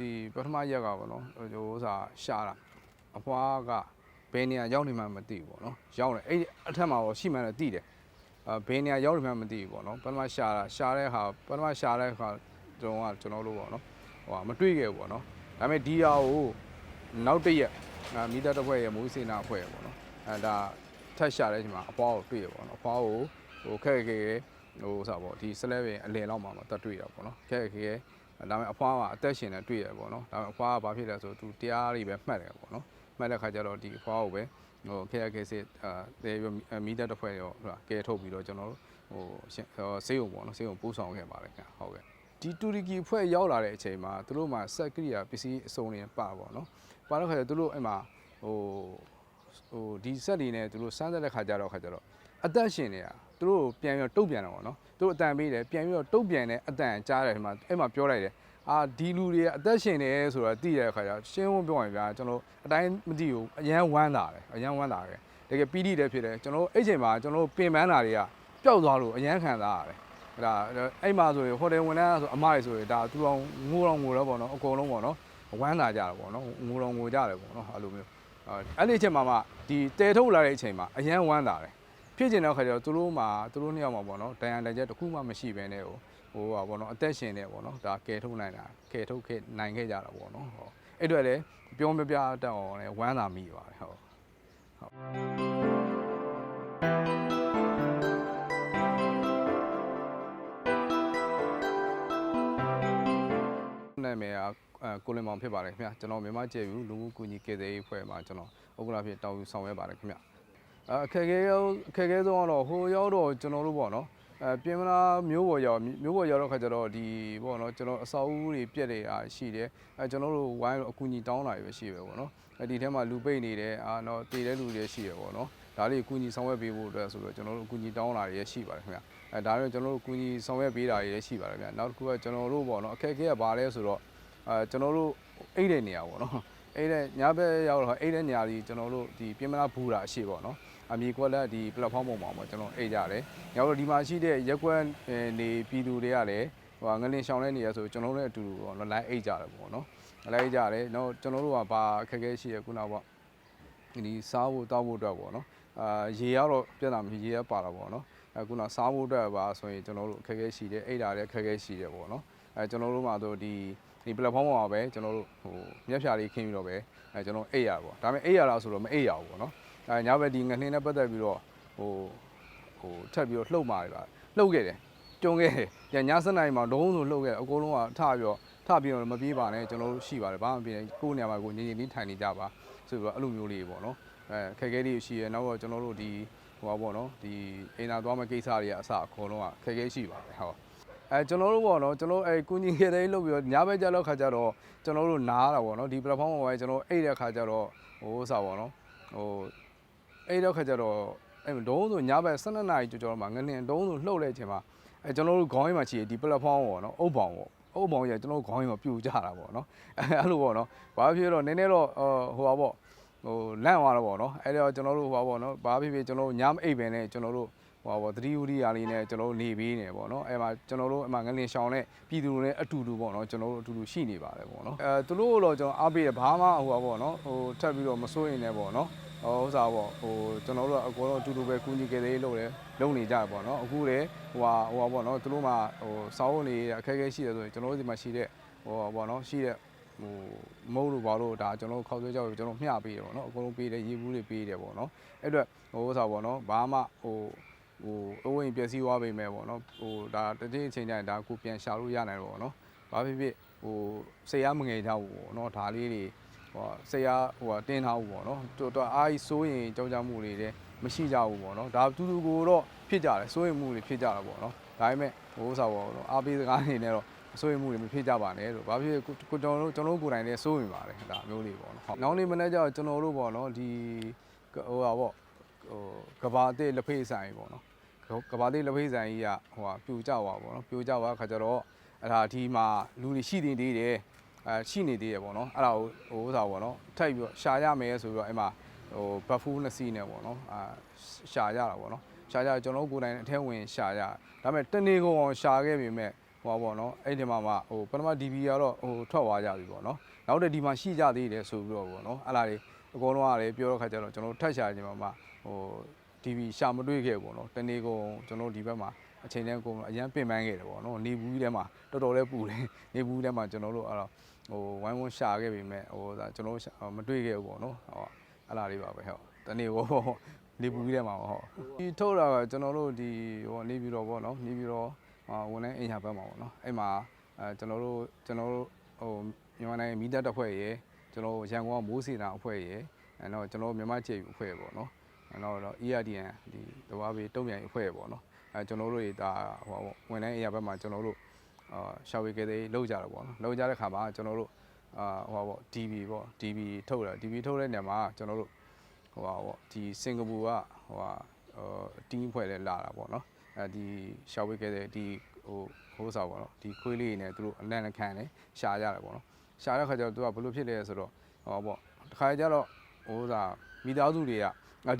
ဒီပထမရက်ကပေါ့နော်ဟိုဥစားရှာတာအဖွားကဘယ်နေရာရောက်နေမှမသိဘူးပေါ့နော်ရောက်တယ်အဲ့ဒီအထက်မှာတော့ရှိမှလည်းသိတယ်အာဘယ်နေရာရောက်နေမှမသိဘူးပေါ့နော်ပထမရှာတာရှာတဲ့ဟာပထမရှာတဲ့ခါကျွန်တော်ကကျွန်တော်တို့ပေါ့နော်ဟိုဟာမတွေ့ခဲ့ဘူးပေါ့နော်ဒါပေမဲ့ဒီဟာကိုနောက်တစ်ရက်အာမိသားတစ်ဖွဲ့ရဲ့မူးစေနာအဖွဲ့ရဲ့ပေါ့နော်အဲဒါထက်ရှာတဲ့အချိန်မှာအဖွားကိုတွေ့ရပေါ့နော်အဖွားကိုဟိုခက်ခက်ခဲခဲဟိုဥစားပေါ့ဒီဆလဲပင်အလယ်လောက်မှာမတတ်တွေ့ရပေါ့နော်ခက်ခက်ခဲခဲ ဒါပေမဲ့အဖွားကအသက်ရှင်နေတွေ့ရပေါ့နော်ဒါပေမဲ့အဖွားကဘာဖြစ်လဲဆိုသူတရားတွေပဲမှတ်တယ်ပေါ့နော်မှတ်တဲ့ခါကျတော့ဒီအဖွားကိုပဲဟိုခဲရခဲစစ်အာတေပြီးမီးတက်တစ်ဖွဲ့ရောဟိုကဲထုတ်ပြီးတော့ကျွန်တော်တို့ဟိုရှင်းဟိုဆေးရုံပေါ့နော်ဆေးရုံပို့ဆောင်ခဲ့ပါတယ်ခင်ဗျဟုတ်ကဲ့ဒီတူရီကီဖွဲ့ရောက်လာတဲ့အချိန်မှာသူတို့မှာစက်ကရိယာပစ္စည်းအစုံတွေပါပေါ့နော်ပါတော့ခါကျသူတို့အဲ့မှာဟို ဟိုဒီဆက်တွေနဲ့သူတို့စမ်းတဲ့ခါကျတော့ခါကျတော့အသက်ရှင်နေတာသူတို့ပြန်ပြီးတော့တုတ်ပြန်တယ်ပေါ့နော်သူတို့အတန်ပေးတယ်ပြန်ပြီးတော့တုတ်ပြန်တဲ့အတန်ကြားတယ်ဒီမှာအဲ့မှာပြောလိုက်တယ်အာဒီလူတွေကအသက်ရှင်နေဆိုတော့သိတဲ့အခါကျတော့ရှင်းဝန်းပြောရင်ဗျာကျွန်တော်အတိုင်းမသိဘူးအရန်ဝမ်းတာတယ်အရန်ဝမ်းတာတယ်တကယ်ပီတိတယ်ဖြစ်တယ်ကျွန်တော်အဲ့ချိန်မှာကျွန်တော်ပင်ပန်းတာတွေကပျောက်သွားလို့အရန်ခံစားရတယ်အဲ့ဒါအဲ့မှာဆိုရင်ဟိုတယ်ဝန်ထမ်းဆိုအမတွေဆိုရင်ဒါသူတော်ငိုတော်ငိုတော့ပေါ့နော်အကုန်လုံးပေါ့နော်ဝမ်းသာကြတာပေါ့နော်ငိုတော်ငိုကြတယ်ပေါ့နော်အဲ့လိုမျိုး အဲ့ဒီအချိန်မှာမှဒီတဲထုတ်လာတဲ့အချိန်မှာအရန်ဝမ်းသာတယ်ဖြစ်ကျင်တဲ့ခါကျတော့သူတို့မှာသူတို့နှစ်ယောက်မှာပေါ့နော်တန်ရန်တကြက်တစ်ခုမှမရှိဘဲနဲ့ဟိုဟိုပါဘောနော်အသက်ရှင်နေပေါ့နော်ဒါကယ်ထုတ်နိုင်တာကယ်ထုတ်ခဲ့နိုင်ခဲ့ကြတာပေါ့နော်ဟောအဲ့အတွက်လည်းပြောမပြတတ်အောင်လည်းဝမ်းသာမိပါတယ်ဟုတ်နာမည်ကအဲ ကိုလင်မောင်ဖြစ်ပါတယ်ခင်ဗျာကျွန်တော်မြန်မာကျေဘူးလူမှုကူညီကယ်ဆယ်ရေးအဖွဲ့မှာကျွန်တော်ဥက္ကဋ္ဌဖြစ်တောင်းယူဆောင်ရွက်ပါတယ်ခင်ဗျာအဲအခက်အခဲရောအခက်အခဲဆုံးကတော့ဟိုရောက်တော့ကျွန်တော်တို့ပေါ့နော်အဲပြင်မလားမျိုးပေါ်ရောက်မျိုးပေါ်ရောက်တော့ခါကျတော့ဒီပေါ့နော်ကျွန်တော်အစာအုပ်တွေပြက်နေတာရှိတယ်အဲကျွန်တော်တို့ဝိုင်းအကူညီတောင်းတာတွေပဲရှိပဲပေါ့နော်အဲဒီထဲမှာလူပိတ်နေတယ်အာတော့တည်တဲ့လူတွေရှိရပေါ့နော်ဒါလေးအကူညီဆောင်ရွက်ပေးဖို့အတွက်ဆိုတော့ကျွန်တော်တို့အကူညီတောင်းတာတွေရှိပါတယ်ခင်ဗျအဲဒါတော့ကျွန်တော်တို့အကူညီဆောင်ရွက်ပေးတာတွေရှိပါတယ်ခင်ဗျနောက်တစ်ခုကကျွန်တော်တို့ပေါ့နော်အခက်အခဲကဘာလဲဆိုတော့ အဲကျွန်တော်တို့အိတ်တဲ့နေရာပေါ့နော်အိတ်တဲ့ညဘက်ရောက်တော့အိတ်တဲ့နေရာကြီးကျွန်တော်တို့ဒီပြင်မလားဘူးတာအရှိပေါ့နော်အမီကွက်လက်ဒီ platform ပေါ်မှာပေါ့ကျွန်တော်အိတ်ကြတယ်။ညောတော့ဒီမှာရှိတဲ့ရက်ကွက်နေပြည်သူတွေကလည်းဟိုငလင်ရှောင်းတဲ့နေရဆိုကျွန်တော်တို့လည်းအတူတူပေါ့နော် line အိတ်ကြတယ်ပေါ့နော်။ line အိတ်ကြတယ်။နောက်ကျွန်တော်တို့ကဘာအခက်အခဲရှိရခုနကပေါ့ဒီစားဖို့တောက်ဖို့အတွက်ပေါ့နော်။အာရေကတော့ပြတ်တာမရှိရေရပါတာပေါ့နော်။အခုနစားဖို့အတွက်ပါဆိုရင်ကျွန်တော်တို့အခက်အခဲရှိတယ်အိတ်တာလည်းအခက်အခဲရှိတယ်ပေါ့နော်။အဲကျွန်တော်တို့မှာဆိုဒီ ဒီ platform ပေါ်မှာပဲကျွန်တော်တို့ဟိုမျက်ဖြာလေးခင်းပြီးတော့ပဲအဲကျွန်တော်အိတ်ရပေါ့ဒါပေမဲ့အိတ်ရတာဆိုတော့မအိတ်ရဘူးပေါ့နော်အဲညဘက်ဒီငနှင်းနဲ့ပတ်သက်ပြီးတော့ဟိုဟိုထပ်ပြီးတော့လှုပ်မာတယ်ပါလှုပ်ခဲ့တယ်ကျုံခဲ့တယ်ညည7နာရီမှာဒုံးဆိုလှုပ်ခဲ့တယ်အကုန်လုံးကထပြီးတော့ထပြီးတော့မပြေးပါနဲ့ကျွန်တော်တို့ရှိပါတယ်ဘာမှမပြေနဲ့ကိုယ်နေရာမှာကိုငြိမ်ငြိမ်လေးထိုင်နေကြပါဆိုပြီးတော့အဲ့လိုမျိုးလေးပေါ့နော်အဲခက်ခဲလေးရှိရနောက်တော့ကျွန်တော်တို့ဒီဟိုပါပေါ့နော်ဒီအိမ်သာသွားမယ့်ကိစ္စတွေကအစအကုန်လုံးကခက်ခဲရှိပါတယ်ဟုတ် အဲကျွန်တော်တို့ပေါ့နော်ကျွန်တော်အဲကုညီခဲ့တဲ့လုပ်ပြီးတော့ညဘက်ကြတော့ခါကြတော့ကျွန်တော်တို့နားတာပေါ့နော်ဒီ platform ပေါ်မှာကျွန်တော်အိတ်တဲ့ခါကြတော့ဟိုဥစားပေါ့နော်ဟိုအဲ့တော့ခါကျတော့အဲ့ဒုံးဆိုညဘက်12နာရီကျော်ကျော်မှငလင်ဒုံးဆိုလှုပ်တဲ့အချိန်မှာအဲကျွန်တော်တို့ခေါင်းရင်းမှာရှိရဒီ platform ပေါ့နော်အုပ်ပေါင်ပေါ့အုပ်ပေါင်ရကျွန်တော်တို့ခေါင်းရင်းမှာပြူကြတာပေါ့နော်အဲ့လိုပေါ့နော်ဘာဖြစ်တော့နည်းနည်းတော့ဟိုပါပေါ့ဟိုလန့်သွားတော့ပေါ့နော်အဲ့တော့ကျွန်တော်တို့ဟိုပါပေါ့နော်ဘာဖြစ်ဖြစ်ကျွန်တော်တို့ညမအိပ်ပဲနဲ့ကျွန်တော်တို့ ဟိုပါပေါ့သတိဝရိယာလေးနဲ့ကျွန်တော်တို့နေပြီးနေပေါ့နော်အဲ့မှာကျွန်တော်တို့အမှငလင်ရှောင်နဲ့ပြည်သူတွေနဲ့အတူတူပေါ့နော်ကျွန်တော်တို့အတူတူရှိနေပါတယ်ပေါ့နော်အဲသူတို့တော့ကျွန်တော်အားပေးရဘာမှဟိုပါပေါ့နော်ဟိုထပ်ပြီးတော့မစိုးရင်လည်းပေါ့နော်ဟိုဥစားပေါ့ဟိုကျွန်တော်တို့ကအကောတော့အတူတူပဲကူညီကြသေးလို့လည်းလုပ်နေကြတယ်ပေါ့နော်အခုလေဟိုဟာဟိုဟာပေါ့နော်သူတို့မှဟိုစောင်းနေအခက်အခဲရှိတယ်ဆိုရင်ကျွန်တော်တို့ဒီမှာရှိတဲ့ဟိုဟာပေါ့နော်ရှိတဲ့ဟိုမုတ်လို့ဘာလို့ဒါကျွန်တော်တို့ခောက်ဆွဲကြောက်ကျွန်တော်မျှပေးတယ်ပေါ့နော်အကုန်လုံးပေးတယ်ရေဘူးတွေပေးတယ်ပေါ့နော်အဲ့အတွက်ဟိုဥစားပေါ့နော်ဘာမှဟို ဟိုအဝိမ်ပျက်စီးသွားပြီမဲ့ပေါ့နော်ဟိုဒါတတိအချိန်ကျရင်ဒါကိုပြန်ရှာလို့ရနိုင်တော့ပေါ့နော်ဘာဖြစ်ဖြစ်ဟိုဆေးရမငယ်ကြဘူးပေါ့နော်ဒါလေးတွေဟိုဆရာဟိုတင်းထားဘူးပေါ့နော်တော်တော်အားကြီးစိုးရင်ကြောက်ကြမှုတွေလည်းမရှိကြဘူးပေါ့နော်ဒါတူတူကိုတော့ဖြစ်ကြတယ်စိုးရင်မှုတွေဖြစ်ကြတာပေါ့နော်ဒါပေမဲ့ဟိုဥစားပေါ့နော်အားပေးစကားနေနဲ့တော့စိုးရင်မှုတွေမဖြစ်ကြပါနဲ့လို့ဘာဖြစ်ကိုကျွန်တော်တို့ကျွန်တော်တို့ကိုယ်တိုင်လည်းစိုးရင်ပါတယ်ဒါမျိုးလေးပေါ့နော်ဟုတ်နောက်နေ့မနေ့ကျတော့ကျွန်တော်တို့ပေါ့နော်ဒီဟိုဟာပေါ့ဟိုကဘာအစ်လက်ဖေးဆိုင်ပေါ့နော် ကဘာတိလက်ဖေးဆိုင်ကြီးကဟိုဟာပြူကြပါပေါ့နော်ပြူကြပါခါကျတော့အဲ့ဒါဒီမှာလူတွေရှိနေသေးတယ်အဲရှိနေသေးတယ်ပေါ့နော်အဲ့ဒါကိုဟိုဥစားပေါ့နော်ထိုက်ပြီးတော့ရှာရမယ်ဆိုပြီးတော့အဲ့မှာဟိုဘတ်ဖူးနှစ်စီးနဲ့ပေါ့နော်အာရှာရတာပေါ့နော်ရှာကြကျွန်တော်တို့ကိုယ်တိုင်အထဲဝင်ရှာရဒါပေမဲ့တနေကုန်အောင်ရှာခဲ့ပြီမဲ့ဟဟိုပါပေါ့နော်အဲ့ဒီမှာမှဟိုပထမ DB ကတော့ဟိုထွက်သွားကြပြီပေါ့နော်နောက်တဲ့ဒီမှာရှိကြသေးတယ်ဆိုပြီးတော့ပေါ့နော်အဲ့လာတွေအကုန်လုံးကလည်းပြောတော့ခါကျတော့ကျွန်တော်တို့ထက်ရှာခြင်းမှာမှဟို DB ရှာမတွေ့ခဲ့ဘူးပေါ့နော်တနေ့ကုန်ကျွန်တော်တို့ဒီဘက်မှာအချိန်တန်းကုန်အရန်ပင်ပန်းခဲ့တယ်ပေါ့နော်နေဘူးကြီးထဲမှာတော်တော်လေးပူတယ်နေဘူးထဲမှာကျွန်တော်တို့အဲ့တော့ဟိုဝိုင်းဝန်းရှာခဲ့ပြီမဲ့ဟိုဒါကျွန်တော်တို့ရှာမတွေ့ခဲ့ဘူးပေါ့နော်ဟောအဲ့လာလေးပါပဲဟုတ်တနေ့ကိုနေဘူးကြီးထဲမှာဟုတ်ဒီထုတ်တာကကျွန်တော်တို့ဒီဟိုနေပြီးတော့ပေါ့နော်နေပြီးတော့အာဝန်ထမ်းအင်ညာဘက်မှာပေါ့နော်အဲ့မှာအဲကျွန်တော်တို့ကျွန်တော်တို့ဟိုမြန်မာနိုင်ငံမီးတပ်တပ်ဖွဲ့ရယ်ကျွန်တော်တို့ရန်ကုန်ကမိုးစီတာအဖွဲ့ရယ်အဲတော့ကျွန်တော်တို့မြန်မာကျေးအဖွဲ့ပေါ့နော် အဲတော့တော့ ERDN ဒီတဝါဘေးတုံ့ပြန်အဖွဲ့ပေါ့နော်အဲကျွန်တော်တို့တွေဒါဟိုပေါ့ဝန်ထမ်းအင်ညာဘက်မှာကျွန်တော်တို့အာရှောက်ဝေကလေးလောက်ကြတယ်ပေါ့နော်လောက်ကြတဲ့ခါမှာကျွန်တော်တို့အာဟိုပေါ့ DB ပေါ့ DB ထုတ်တာ DB ထုတ်တဲ့နေရာမှာကျွန်တော်တို့ဟိုပါပေါ့ဒီစင်ကာပူကဟိုဟာဟိုတင်းအဖွဲ့လဲလာတာပေါ့နော်အဲဒီရှာဝေးခဲ့တဲ့ဒီဟိုဟိုးစားပေါ့နော်ဒီခွေးလေးတွေနဲ့သူတို့အနံ့နဲ့ခံတယ်ရှာကြတယ်ပေါ့နော်ရှာတဲ့ခါကျတော့သူကဘယ်လိုဖြစ်လဲဆိုတော့ဟောပေါ့တခါကျတော့ဟိုးစားမိသားစုတွေကအာ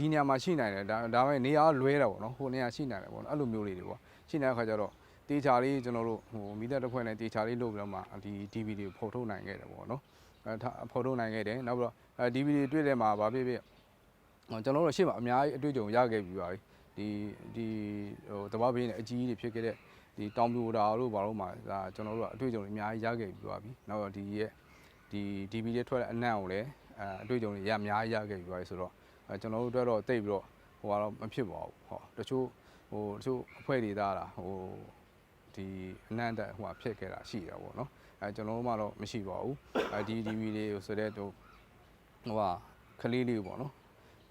ဒီနေရာမှာရှိနိုင်တယ်ဒါဒါပေမဲ့နေရာလွဲတာပေါ့နော်ဟိုနေရာရှိနိုင်တယ်ပေါ့နော်အဲ့လိုမျိုးလေးတွေပေါ့ရှိနေတဲ့ခါကျတော့တေချာလေးကျွန်တော်တို့ဟိုမိသားတစ်ဖွဲ့နဲ့တေချာလေးလုပ်ပြီးတော့မှဒီ DVD ကိုဖော်ထုတ်နိုင်ခဲ့တယ်ပေါ့နော်အဲဒါဖော်ထုတ်နိုင်ခဲ့တယ်နောက်ပြီးတော့အဲ DVD တွေ့တဲ့မှာဗာဖြစ်ဖြစ်ဟောကျွန်တော်တို့ရှေ့မှာအများကြီးအတွေ့အကြုံရခဲ့ပြီးပါပြီဒီဒီဟိုတဘာဘေးနဲ့အကြီးကြီးတွေဖြစ်ခဲ့တဲ့ဒီတောင်ပြိုတာတို့ဘာလို့မှဒါကျွန်တော်တို့ကအတွေ့အကြုံတွေအများကြီးရခဲ့ပြီးသွားပြီ။နောက်တော့ဒီရဲ့ဒီ DB တွေထွက်တဲ့အနံ့ကိုလည်းအဲအတွေ့အကြုံတွေရအများကြီးရခဲ့ပြီးသွားပြီဆိုတော့ အဲကျွန်တော်တို့အတွက်တော့တိတ်ပြီးတော့ဟိုကတော့မဖြစ်ပါဘူး။ဟောတချို့ဟိုတချို့အဖွဲ့တွေသားတာဟိုဒီအနံ့တက်ဟိုဖြစ်ခဲ့တာရှိတာပေါ့နော်။အဲကျွန်တော်တို့မှတော့မရှိပါဘူး။အဲဒီ DB တွေဆိုတဲ့ဟိုဟိုဟာကလေးလေးပေါ့နော်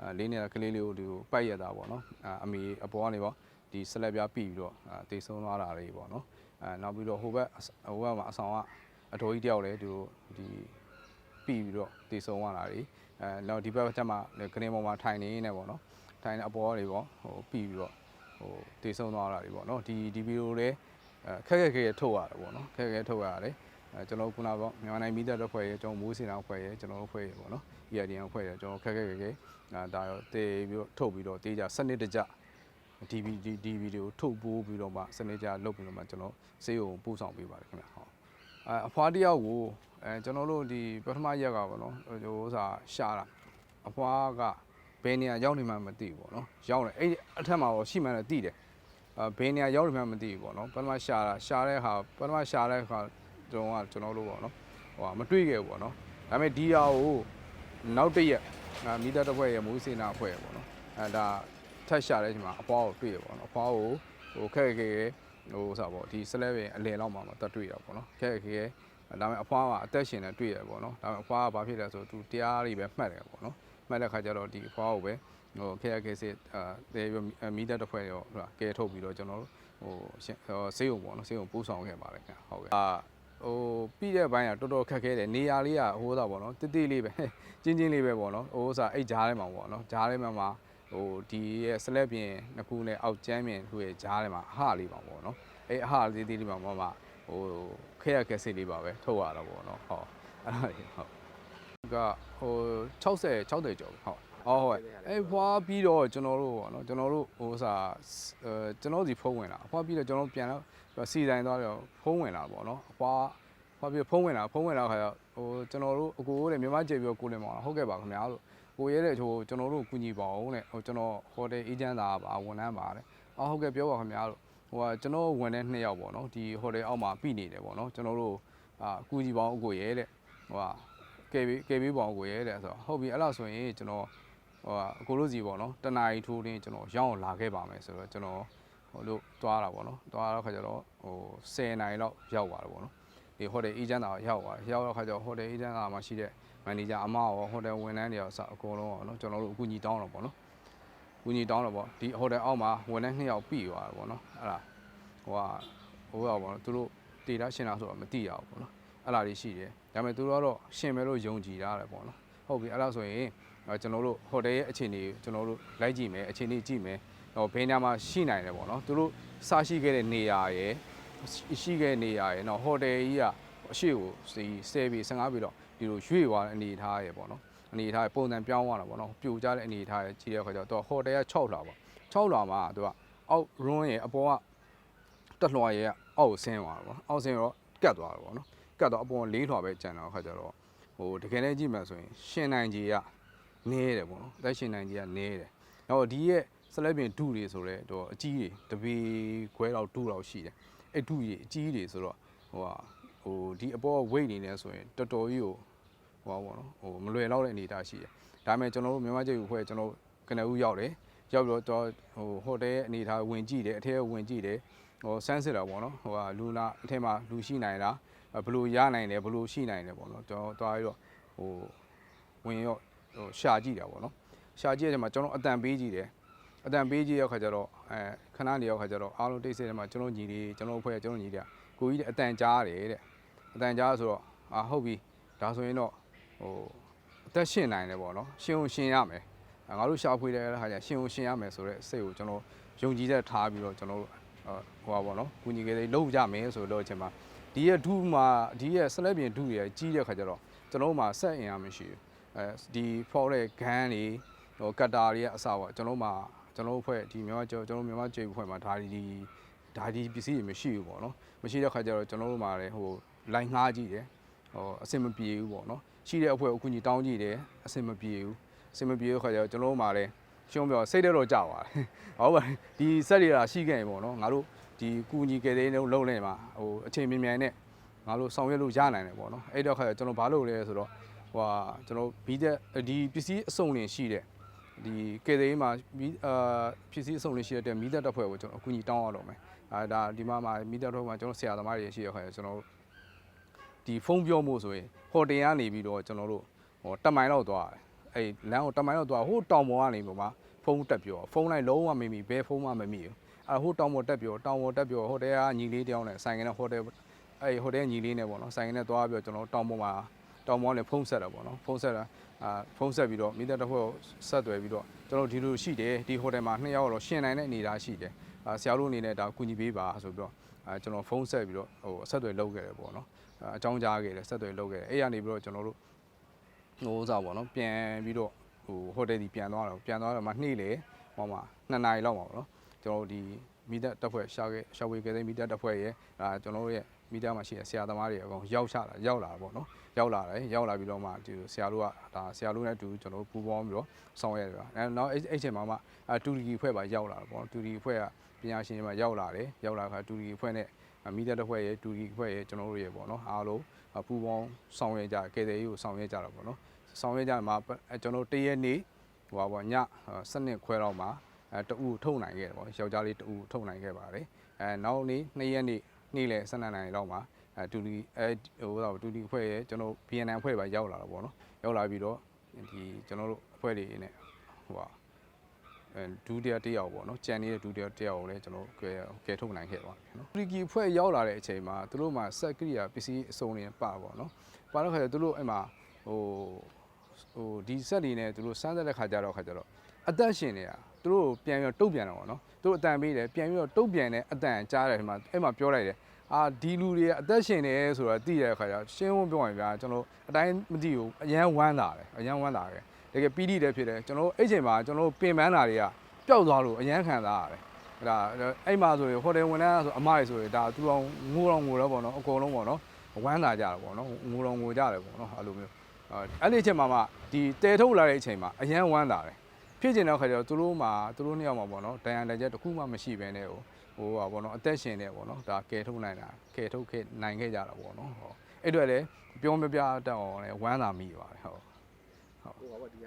အဲလေးနေတာကလေးလေးကိုဒီကိုပိုက်ရတာပေါ့နော်အဲအမေအပေါ်ကနေပေါ့ဒီဆက်လက်ပြားပြီးပြီးတော့အဲတေဆုံးသွားတာတွေပေါ့နော်အဲနောက်ပြီးတော့ဟိုဘက်အစဟိုဘက်မှာအဆောင်ကအတော်ကြီးတယောက်လည်းဒီလိုဒီပြီးပြီးတော့တေဆုံးသွားတာတွေ အဲနောက်ဒီဘက်ချက်မှာလည်းကနေပေါ်မှာထိုင်နေနေပေါ့နော်ထိုင်နေအပေါ်တွေပေါ့ဟိုပြီးပြီးတော့ဟိုတေဆုံးသွားတာတွေပေါ့နော်ဒီဒီဗီဒီယိုလည်းအဲခက်ခက်ခဲခဲထုတ်ရတယ်ပေါ့နော်ခက်ခက်ခဲထုတ်ရတယ်အဲကျွန်တော်ခုနကပေါ့မြန်မာနိုင်ငံမိသက်တပ်ဖွဲ့ရဲ့ကျွန်တော်မိုးစင်တော်ဖွဲ့ရဲ့ကျွန်တော်တို့ဖွဲ့ရဲ့ပေါ့နော် EIDN ဖွဲ့ရဲ့ကျွန်တော်ခက်ခက်ခဲခဲအဲဒါရောတေပြီးတော့ထုတ်ပြီးတော့တေးကြစနစ်တကျ DVD DV တွေကိုထုတ်ပိုးပြီးတော့မှစနစ်ကြလုပ်ပြီးတော့မှကျွန်တော်စေးုံပို့ဆောင်ပေးပါတယ်ခင်ဗျဟုတ်အဲအဖွားတယောက်ကို အဲကျွန်တော်တို့ဒီပထမရက်ကပေါ့နော်ဟိုဥစားရှာတာအဖွားကဘယ်နေရာရောက်နေမှမသိဘူးပေါ့နော်ရောက်တယ်အဲ့ဒီအထက်မှာတော့ရှိမှလည်းသိတယ်အဲဘယ်နေရာရောက်နေမှမသိဘူးပေါ့နော်ပထမရှာတာရှာတဲ့ဟာပထမရှာတဲ့ခါကျွန်တော်ကကျွန်တော်တို့ပေါ့နော်ဟိုဟာမတွေ့ခဲ့ဘူးပေါ့နော်ဒါပေမဲ့ဒီဟာကိုနောက်တစ်ရက်အာမိသားတစ်ဖွဲ့ရဲ့မူးစေနာအဖွဲ့ရဲ့ပေါ့နော်အဲဒါထက်ရှာတဲ့အချိန်မှာအဖွားကိုတွေ့ရပေါ့နော်အဖွားကိုဟိုခက်ခက်ခဲခဲဟိုဥစားပေါ့ဒီဆလဲပင်အလယ်လောက်မှာမတက်တွေ့ရပေါ့နော်ခက်ခက်ခဲခဲ ဒါပေမဲ့အဖွားကအသက်ရှင်နေတွေ့ရပေါ့နော်ဒါပေမဲ့အဖွားကဘာဖြစ်လဲဆိုသူတရားတွေပဲမှတ်တယ်ပေါ့နော်မှတ်တဲ့ခါကျတော့ဒီအဖွားကိုပဲဟိုခက်ခက်ခဲစစ်အာတေပြီးမိသားတစ်ဖွဲ့ရောဟိုကဲထုတ်ပြီးတော့ကျွန်တော်တို့ဟိုရှင်ဟိုဆေးရုံပေါ့နော်ဆေးရုံပို့ဆောင်ခဲ့ပါတယ်ခင်ဗျဟုတ်ကဲ့အာဟိုပြီးတဲ့ဘိုင်းကတော်တော်ခက်ခဲတယ်နေရာလေးကဟိုးတာပေါ့နော်တိတိလေးပဲချင်းချင်းလေးပဲပေါ့နော်ဟိုးစားအိတ်ဂျားထဲမှာပေါ့နော်ဂျားထဲမှာမှာဟိုဒီရဲ့ဆလက်ပြင်နှစ်ခုနဲ့အောက်ကျမ်းပြင်သူ့ရဲ့ဂျားထဲမှာအဟလေးပါပေါ့နော်အဲ့အဟလေးသေးလေးပါမှမှ ဟိုခက်ရခက်စစ်လေးပါပဲထုတ်ရတာပေါ့နော်ဟုတ်အဲ့ဒါလေးဟုတ်ကဟို60 60ကျော်ဟုတ်အော်ဟုတ်အဲ့ဖွားပြီးတော့ကျွန်တော်တို့ပေါ့နော်ကျွန်တော်တို့ဟိုစားအဲကျွန်တော်စီဖုံးဝင်လာဖွားပြီးတော့ကျွန်တော်ပြန်တော့စီတိုင်းသွားတော့ဖုံးဝင်လာပေါ့နော်ဖွားဖွားပြီးဖုံးဝင်လာဖုံးဝင်လာခါကျဟိုကျွန်တော်တို့အကိုတဲ့မြန်မာကျေပြီးတော့ကိုလင်မောင်ဟုတ်ကဲ့ပါခင်ဗျာလို့ကိုရဲတဲ့ဟိုကျွန်တော်တို့ကူညီပါအောင်တဲ့ဟိုကျွန်တော်ဟိုတယ်အေဂျင့်သားပါဝန်ထမ်းပါတဲ့အော်ဟုတ်ကဲ့ပြောပါခင်ဗျာလို့ ဟိုကကျွန်တော်ဝန်ထမ်းနှစ်ယောက်ပေါ့နော်ဒီဟိုတယ်အောက်မှာပြနေတယ်ပေါ့နော်ကျွန်တော်တို့အာကူညီပါအောင်အကိုရဲတဲ့ဟိုကကဲပြီးကဲပြီးပါအောင်ကိုရဲတဲ့ဆိုတော့ဟုတ်ပြီအဲ့လောက်ဆိုရင်ကျွန်တော်ဟိုအကိုလို့စီပေါ့နော်တနာရီထိုးတင်းကျွန်တော်ရောက်အောင်လာခဲ့ပါမယ်ဆိုတော့ကျွန်တော်ဟိုလို့သွားတာပေါ့နော်သွားတော့ခါကျတော့ဟို10နာရီလောက်ရောက်သွားတယ်ပေါ့နော်ဒီဟိုတယ်အေဂျင့်တာရောက်သွားတယ်ရောက်တော့ခါကျတော့ဟိုတယ်အေဂျင့်တာမှာရှိတဲ့မန်နေဂျာအမရောဟိုတယ်ဝန်ထမ်းတွေရောစအကုန်လုံးပေါ့နော်ကျွန်တော်တို့အကူညီတောင်းတော့ပေါ့နော်အ ကူညီတောင်းတော့ပေါ့ဒီဟိုတယ်အောက်မှာဝန်ထမ်းနှစ်ယောက်ပြီသွားတယ်ပေါ့နော်အဲ့ဒါဟိုကဟိုကပေါ့နော်သူတို့တေတာရှင်းတာဆိုတော့မသိရဘူးပေါ့နော်အဲ့လာတွေရှိတယ်ဒါပေမဲ့သူတို့ကတော့ရှင်မဲလို့ယုံကြည်ရတယ်ပေါ့နော်ဟုတ်ပြီအဲ့ဒါဆိုရင်အဲကျွန်တော်တို့ဟိုတယ်ရဲ့အခြေအနေကိုကျွန်တော်တို့လိုက်ကြည့်မယ်အခြေအနေကြည့်မယ်ဟိုဘယ်နေရာမှာရှိနိုင်တယ်ပေါ့နော်သူတို့စရှိခဲ့တဲ့နေရာရယ်ရှိခဲ့တဲ့နေရာရယ်နော်ဟိုတယ်ကြီးကအရှိကိုစီ10ပြီ15ပြီတော့ဒီလိုရွေ့သွားတဲ့အနေအထားရယ်ပေါ့နော် အနေအထားရယ်ပုံစံပြောင်းသွားတာပေါ့နော်ပြိုကျတဲ့အနေအထားရယ်ကြည့်တဲ့အခါကျတော့ဟိုတယ်က6လွှာပေါ့6လွှာမှာသူကအောက် run ရယ်အပေါ်ကတက်လွှာရယ်ကအောက်ကိုဆင်းသွားတာပေါ့အောက်ဆင်းတော့ကတ်သွားတာပေါ့နော်ကတ်တော့အပေါ်လေးထွာပဲကြံတော့ခါကျတော့ဟိုတကယ်လည်းကြည့်မှဆိုရင်ရှင်နိုင်ကြီးကနေတယ်ပေါ့နော်အသက်ရှင်နိုင်ကြီးကနေတယ်နောက်ဒီရဲ့ဆလဲပင်ဒုတွေဆိုတော့တော့အကြီးတွေတပီခွဲတော့ဒုတော့ရှိတယ်အဲ့ဒုကြီးအကြီးတွေဆိုတော့ဟိုဟာဟိုဒီအပေါ် weight နေနေဆိုရင်တော်တော်ကြီးကို ဟိုပါပေါ့နော်ဟိုမလွယ်တော့တဲ့အနေအထားရှိတယ်ဒါပေမဲ့ကျွန်တော်တို့မြန်မာကျည်ခွဲကျွန်တော်ကနဦးရောက်တယ်ရောက်ပြီးတော့ဟိုဟိုတယ်ရဲ့အနေအထားဝင်ကြည့်တယ်အထက်ဝင်ကြည့်တယ်ဟိုဆန်းစစ်တာပေါ့နော်ဟိုဟာလူနာအထက်မှာလူရှိနိုင်လားဘယ်လိုရနိုင်လဲဘယ်လိုရှိနိုင်လဲပေါ့နော်ကျွန်တော်တွားပြီးတော့ဟိုဝင်ရော့ဟိုရှာကြည့်တာပေါ့နော်ရှာကြည့်တဲ့မှာကျွန်တော်အတန်ပေးကြည့်တယ်အတန်ပေးကြည့်ရခါကျတော့အဲခဏနေရောက်ခါကျတော့အားလုံးတိတ်ဆိတ်တယ်မှာကျွန်တော်ညီလေးကျွန်တော်အဖွဲ့ကျွန်တော်ညီလေးကိုကြီးတဲ့အတန်ကြားတယ်တဲ့အတန်ကြားဆိုတော့အာဟုတ်ပြီဒါဆိုရင်တော့ ဟိုအသက်ရှင်နိုင်တယ်ပေါ့နော်ရှင်ကိုရှင်ရမယ်ငါတို့ရှာဖွေတဲ့ခါကျရှင်ကိုရှင်ရမယ်ဆိုတော့စိတ်ကိုကျွန်တော်ယုံကြည်တဲ့ထားပြီးတော့ကျွန်တော်တို့ဟိုပါပေါ့နော်ကုညီကလေးလုံးကြမယ်ဆိုတော့အချိန်မှာဒီရဲ့ဒုမှာဒီရဲ့ဆက်လက်ပြင်ဒုရဲ့ကြီးတဲ့ခါကျတော့ကျွန်တော်တို့မှာဆက်အင်အားမရှိဘူးအဲဒီဖော်တဲ့ဂန်းတွေဟိုကတ်တာတွေရဲ့အစပေါ့ကျွန်တော်တို့မှာကျွန်တော်တို့ဖွဲ့ဒီမြန်မာကျွန်တော်တို့မြန်မာကျေဖွဲ့မှာဒါဒီဒါဒီပစ္စည်းတွေမရှိဘူးပေါ့နော်မရှိတဲ့ခါကျတော့ကျွန်တော်တို့မှာလည်းဟိုလိုင်းငှားကြည့်တယ်ဟိုအဆင်မပြေဘူးပေါ့နော် ရှိတဲ့အဖွဲ့ကိုကုညီတောင်းကြည့်တယ်အဆင်မပြေဘူးအဆင်မပြေတဲ့ခါကျတော့ကျွန်တော်တို့မှာလည်းရှုံးပြောစိတ်ထဲတော့ကြပါတယ်။ဟုတ်ပါဒီစက်တွေကရှိခဲ့ရင်ပေါ့နော်ငါတို့ဒီကူညီကြတဲ့လုံးလုံးလဲမှာဟိုအချိန်မြင်မြန်နဲ့ငါတို့ဆောင်ရွက်လို့ရနိုင်တယ်ပေါ့နော်။အဲ့တော့ခါကျကျွန်တော်ဘာလုပ်လဲဆိုတော့ဟိုဟာကျွန်တော်ဘီတဲ့ဒီပစ္စည်းအစုံလင်ရှိတဲ့ဒီကေသေးမှာမီအာပစ္စည်းအစုံလင်ရှိတဲ့မီးသက်တပ်ဖွဲ့ကိုကျွန်တော်အကူအညီတောင်းရတော့မယ်။အဲဒါဒီမှာမှာမီးသက်တပ်ဖွဲ့မှာကျွန်တော်ဆရာသမားတွေရှိရခါကျကျွန်တော် ဒီဖုန်းပြောမှုဆိုရင်ဟိုတယ်ကနေပြီးတော့ကျွန်တော်တို့ဟိုတက်မိုင်တော့သွားတယ်။အဲ့လမ်းကိုတက်မိုင်တော့သွားဟိုတောင်ပေါ်ကနေပေါ့မှာဖုန်းတက်ပြောဖုန်းလိုက်လုံးဝမမိဘဲဖုန်းမှမမိဘူးအဲဟိုတောင်ပေါ်တက်ပြောတောင်ပေါ်တက်ပြောဟိုတဲကညီလေးတယောက်နဲ့ဆိုင်ကနေဟိုတဲအဲဟိုတဲညီလေးနဲ့ပေါ့နော်ဆိုင်ကနေသွားပြောကျွန်တော်တောင်ပေါ်မှာတောင်ပေါ်နဲ့ဖုန်းဆက်တာပေါ့နော်ဖုန်းဆက်တာအာဖုန်းဆက်ပြီးတော့မိသက်တစ်ဖွဲ့ကိုဆက်သွယ်ပြီးတော့ကျွန်တော်ဒီလိုရှိတယ်ဒီဟိုတယ်မှာနှစ်ယောက်တော့ရှင်နိုင်တဲ့အနေအထားရှိတယ်အာဆရာတို့အနေနဲ့ဒါကူညီပေးပါဆိုပြီးတော့အဲကျွန်တော်ဖုန်းဆက်ပြီးတော့ဟိုအဆက်အသွယ်လုပ်ခဲ့တယ်ပေါ့နော် အဲအကြောင်းကြားခဲ့တယ်ဆက်သွယ်လုပ်ခဲ့တယ်အဲ့ရနေပြီးတော့ကျွန်တော်တို့ဟိုဥစားပေါ့နော်ပြန်ပြီးတော့ဟိုဟိုတယ်ဒီပြန်သွားတော့ပြန်သွားတော့မှနှိလေဟောမှာ2နာရီလောက်ပါပေါ့နော်ကျွန်တော်တို့ဒီမီတာတက်ဖွဲ့ရှာခဲ့ရှာဝေခဲ့တဲ့မီတာတက်ဖွဲ့ရဲ့ဒါကျွန်တော်တို့ရဲ့မီတာမှာရှိတဲ့ဆရာသမားတွေအကောင်ရောက်ချတာရောက်လာတာပေါ့နော်ရောက်လာတယ်ရောက်လာပြီးတော့မှဒီဆရာတို့ကဒါဆရာတို့နဲ့အတူကျွန်တော်တို့ပူးပေါင်းပြီးတော့ဆောင်ရွက်ရတာအဲနောက်အဲ့အဲ့ချိန်မှာမှအတူတီဖွဲ့ပါရောက်လာတာပေါ့နော်တူတီဖွဲ့ကပညာရှင်တွေမှာရောက်လာတယ်ရောက်လာခါတူတီဖွဲ့နဲ့ မီတာတက်ဖွဲ့ရဲ့တူတီဖွဲ့ရဲ့ကျွန်တော်တို့ရဲ့ပေါ့နော်အားလုံးပူးပေါင်းဆောင်ရွက်ကြကဲတဲ့ရေးကိုဆောင်ရွက်ကြတာပေါ့နော်ဆောင်ရွက်ကြမှာကျွန်တော်တရက်နေ့ဟိုပါပေါ့ညစနစ်ခွဲတော့မှာအဲတူထုတ်နိုင်ခဲ့တယ်ပေါ့ယောက်ျားလေးတူထုတ်နိုင်ခဲ့ပါတယ်အဲနောက်နေ့2ရက်နေ့နေ့လယ်12နိုင်လောက်မှာအဲတူဒီအဲဟိုတော့တူဒီအဖွဲ့ရဲ့ကျွန်တော် BNN အဖွဲ့ပါရောက်လာတော့ပေါ့နော်ရောက်လာပြီးတော့ဒီကျွန်တော်တို့အဖွဲ့တွေနဲ့ဟိုပါအဲ ဒုတိယတစ်ယောက်ပေါ့နော်ကြံနေတဲ့ဒုတိယတစ်ယောက်ကိုလည်းကျွန်တော်ကဲကဲထုတ်နိုင်ခဲ့ပါတယ်နော်တူဒီအဖွဲ့ရောက်လာတဲ့အချိန်မှာသူတို့မှာစက်ကရိယာပစ္စည်းအစုံတွေပါပေါ့နော်ပါတော့ခါကျသူတို့အဲ့မှာဟိုဟိုဒီဆက်တွေနဲ့သူတို့စမ်းတဲ့ခါကြတော့ခါကြတော့အသက်ရှင်နေတာသူတို့ပြန်ပြီးတော့တုတ်ပြန်တော့ဗောနော်သူတို့အတန်ပေးတယ်ပြန်ပြီးတော့တုတ်ပြန်တဲ့အတန်ကြားတယ်ဒီမှာအဲ့မှာပြောလိုက်တယ်အာဒီလူတွေကအသက်ရှင်နေဆိုတော့သိတဲ့ခါကျရှင်းဝန်းပြောရင်ဗျာကျွန်တော်အတိုင်းမသိဘူးအရန်ဝမ်းလာတယ်အရန်ဝမ်းလာတယ် တကယ်ပီတိလည်းဖြစ်တယ်ကျွန်တော်အဲ့ချိန်မှာကျွန်တော်ပင်ပန်းတာတွေကပျောက်သွားလို့အရန်ခံစားရတယ်ဒါအဲ့မှာဆိုရင်ဟိုတယ်ဝန်ထမ်းဆိုအမတွေဆိုရင်ဒါသူတော်ငိုတော်ငိုတော့ဗောနော်အကုန်လုံးဗောနော်ဝမ်းသာကြတယ်ဗောနော်ငိုတော်ငိုကြတယ်ဗောနော်အဲ့လိုမျိုးအဲ့ဒီအချိန်မှာမှဒီတဲထုတ်လာတဲ့အချိန်မှာအရန်ဝမ်းလာတယ်ဖြစ်ကျင်တဲ့ခါကျတော့သူတို့မှာသူတို့နှစ်ယောက်မှာပေါ့နော်ဒဏ်ရာလက်ချက်တစ်ခုမှမရှိဘဲနဲ့ဟိုဟိုပါပေါ့နော်အသက်ရှင်နေပေါ့နော်ဒါကယ်ထုတ်နိုင်တာကယ်ထုတ်ခဲ့နိုင်ခဲ့ကြတာပေါ့နော်ဟောအဲ့အတွက်လည်းပြောမပြတတ်အောင်လည်းဝမ်းသာမိပါတယ်ဟု တ်